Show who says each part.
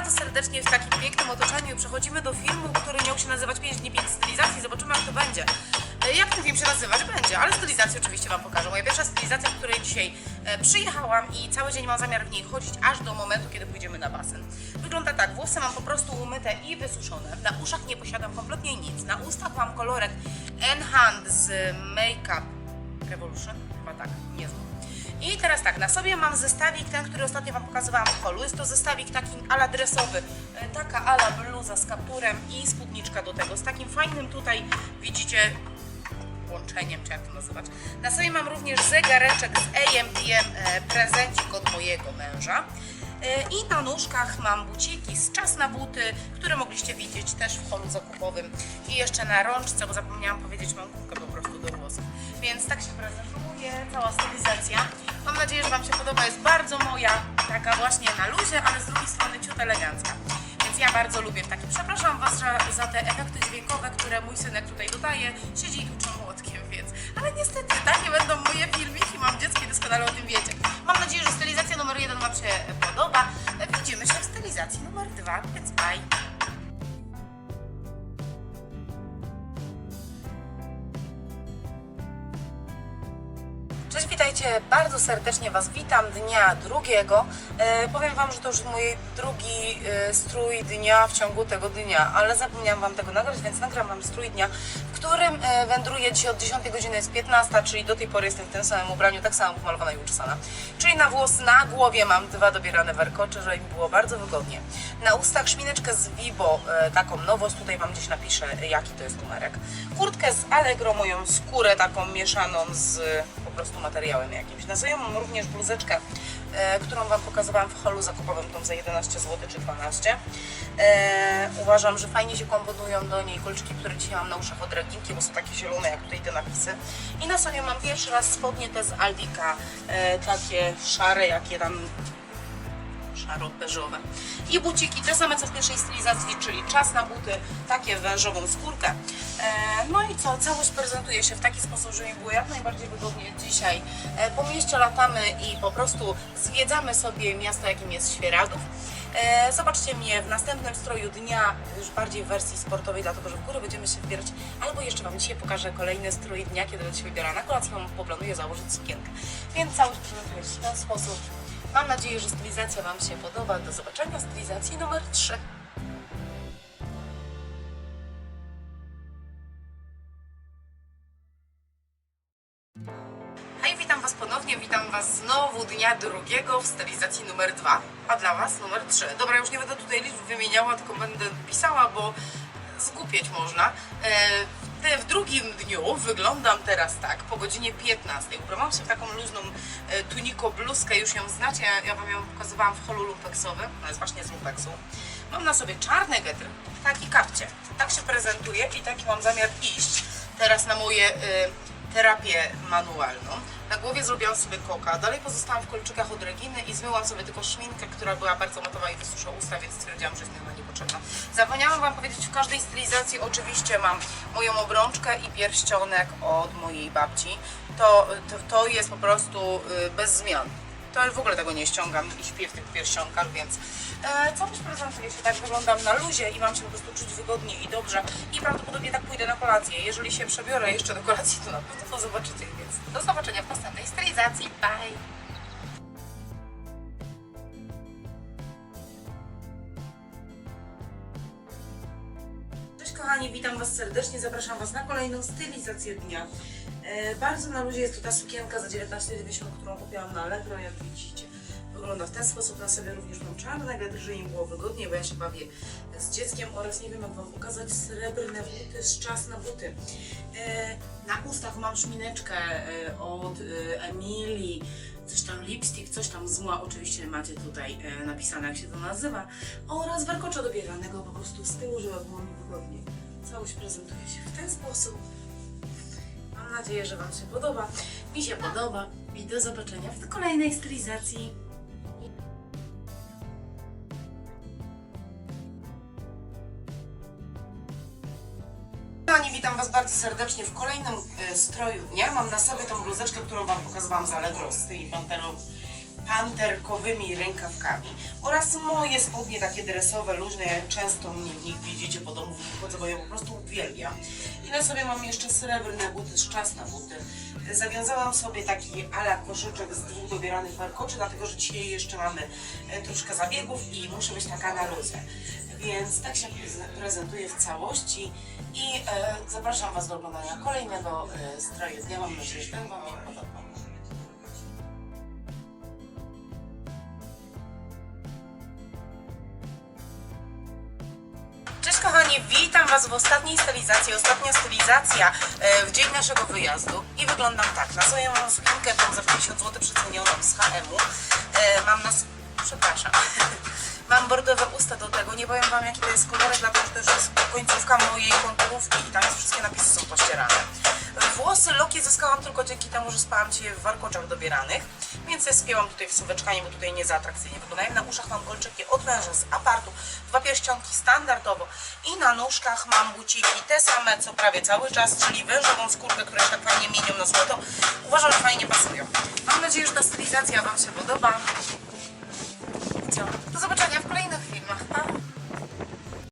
Speaker 1: Bardzo serdecznie w takim pięknym otoczeniu przechodzimy do filmu, który miał się nazywać 5 dni 5 stylizacji. Zobaczymy jak to będzie. E, Jak ten film się nazywać? Będzie, ale stylizację oczywiście Wam pokażę. Moja pierwsza stylizacja, w której dzisiaj e, przyjechałam i cały dzień mam zamiar w niej chodzić aż do momentu, kiedy pójdziemy na basen. Wygląda tak, włosy mam po prostu umyte i wysuszone. Na uszach nie posiadam kompletnie nic. Na ustach mam kolorek Enhand z Makeup Revolution. Chyba tak, nie znam. I teraz tak, na sobie mam zestawik, ten, który ostatnio Wam pokazywałam w holu. Jest to zestawik taki ala dresowy, e, taka ala bluza z kapturem i spódniczka do tego. Z takim fajnym tutaj, widzicie, łączeniem, czy jak to nazywać. Na sobie mam również zegareczek z AMDM, e, prezencik od mojego męża. E, I na nóżkach mam buciki z czas na buty, które mogliście widzieć też w holu zakupowym. I jeszcze na rączce, bo zapomniałam powiedzieć, mam gumkę do. Więc tak się prezentuje cała stylizacja. Mam nadzieję, że Wam się podoba. Jest bardzo moja, taka właśnie na luzie, ale z drugiej strony ciut elegancka. Więc ja bardzo lubię takie. Przepraszam Was za, za te efekty dźwiękowe, które mój synek tutaj dodaje. Siedzi i tucze młotkiem, więc. Ale niestety takie będą moje Cześć, witajcie. Bardzo serdecznie Was witam dnia drugiego. E, powiem Wam, że to już mój drugi e, strój dnia w ciągu tego dnia, ale zapomniałam Wam tego nagrać, więc nagram Wam strój dnia, w którym e, wędruję dzisiaj od 10 godziny jest 15, czyli do tej pory jestem w tym samym ubraniu, tak samo pomalowana i uczesana. Czyli na włos na głowie mam dwa dobierane warkocze, żeby mi było bardzo wygodnie. Na ustach szmineczkę z Vibo, e, taką nowość, tutaj Wam gdzieś napiszę, jaki to jest numerek. Kurtkę z Allegro, moją skórę taką mieszaną z po prostu materiałem jakimś. Na mam również bluzeczkę, e, którą Wam pokazywałam w holu zakupowym, tą za 11 zł czy 12. E, uważam, że fajnie się komponują do niej kolczyki, które dzisiaj mam na uszach od Reginki, bo są takie zielone jak tutaj te napisy. I na sobie mam pierwszy raz spodnie te z Aldika, e, takie szare, jakie tam szaro-beżowe. I buciki, te same co w pierwszej stylizacji, czyli czas na buty, takie wężową skórkę. E, no i co, całość prezentuje się w taki sposób, że mi było jak najbardziej wygodnie dzisiaj. E, po mieście latamy i po prostu zwiedzamy sobie miasto, jakim jest Świeradów. E, zobaczcie mnie w następnym stroju dnia, już bardziej w wersji sportowej, dlatego że w górę będziemy się wybierać, albo jeszcze Wam dzisiaj pokażę kolejny strój dnia, kiedy będę się wybierała na kolację, Wam poplanuję założyć sukienkę. Więc całość prezentuje się w ten sposób. Mam nadzieję, że stylizacja Wam się podoba. Do zobaczenia w stylizacji numer 3. Hej, witam Was ponownie, witam Was znowu dnia drugiego w stylizacji numer 2, a dla Was numer 3. Dobra, już nie będę tutaj liczb wymieniała, tylko będę pisała, bo zgupieć można. Te- w drugim dniu wyglądam teraz tak, po godzinie 15. Ubrałam się w taką luźną e, tuniko bluzkę, już ją znacie, ja, Wam ją pokazywałam w holu lumpeksowym, ona jest właśnie z lumpeksu. Mam na sobie czarny getr, taki kapcie. Tak się prezentuje i taki mam zamiar iść teraz na moje y, terapię manualną. Na głowie zrobiłam sobie koka, dalej pozostałam w kolczykach od Reginy i zmyłam sobie tylko szminkę, która była bardzo matowa i wysuszyła usta, więc stwierdziłam, że jest mi ona niepotrzebna. Zapomniałam Wam powiedzieć, w każdej stylizacji oczywiście mam moją obrączkę i pierścionek od mojej babci. To, to, to jest po prostu y, bez zmian. To w ogóle tego nie ściągam i śpię w tych pierścionkach, więc e, całość prezentuje się tak, wyglądam na luzie i mam się po prostu czuć wygodnie i dobrze i prawdopodobnie tak pójdę na kolację. Jeżeli się przebiorę jeszcze do kolacji, to na pewno to zobaczycie, więc do zobaczenia w następnej stylizacji. Bye! Kochani, witam Was serdecznie, zapraszam Was na kolejną stylizację dnia. E, bardzo na luzie jest tu ta sukienka za 19,90, którą kupiłam na Allegro, jak widzicie. Wygląda w ten sposób, na sobie również mam czarne żeby im było wygodnie, bo ja się bawię z dzieckiem oraz nie wiem jak Wam pokazać srebrne buty z czas na buty. E, na ustach mam szmineczkę e, od Emilii, coś tam lipstick, coś tam zła, oczywiście macie tutaj napisane jak się to nazywa, oraz warkocza dobieranego po prostu z tyłu, żeby było mi wygodnie. Całość prezentuje się w ten sposób. Mam nadzieję, że Wam się podoba. Mi się podoba i do zobaczenia w kolejnej stylizacji. Kochani, witam Was bardzo serdecznie w kolejnym e, stroju dnia. Mam na sobie tą bluzeczkę, którą Wam pokazywałam z Allegro z tymi panterą, panterkowymi rękawkami oraz moje spodnie takie dresowe, luźne, jak często mnie w nich widzicie po domu wychodzę, bo je po prostu uwielbiam. I na sobie mam jeszcze srebrne buty, szczasne buty. Zawiązałam sobie taki ala koszyczek z dwóch dobieranych warkoczy, dlatego że dzisiaj jeszcze mamy e, troszkę zabiegów i muszę być taka na luzę. Więc tak się preze- prezentuję w całości i e, zapraszam Was do oglądania kolejnego e, stroju dnia. Mam nadzieję, że ten Wam się podobał. Kochani, witam Was w ostatniej stylizacji. Ostatnia stylizacja e, w dzień naszego wyjazdu i wyglądam tak. Na sobie mam sukienkę tą za 50 zł przecenioną z H&M-u. E, mam nas... przepraszam. Mam bordowe usta do tego. Nie powiem Wam jaki to jest kolorek, dlatego że to jest końcówka mojej konturówki i tam wszystkie napisy są pościerane. Włosy Zyskałam tylko dzięki temu, że spałam dzisiaj w warkoczach dobieranych, więc je spięłam tutaj w sylweczkanie, bo tutaj nie za atrakcyjnie wyglądają. Na uszach mam kolczyki od męża z apartu, dwa pierścionki standardowo i na nóżkach mam buciki te same, co prawie cały czas, czyli wężową skórkę, które się tak fajnie mienią na złoto. Uważam, że fajnie pasują. Mam nadzieję, że ta stylizacja Wam się podoba. Do zobaczenia w kolejnych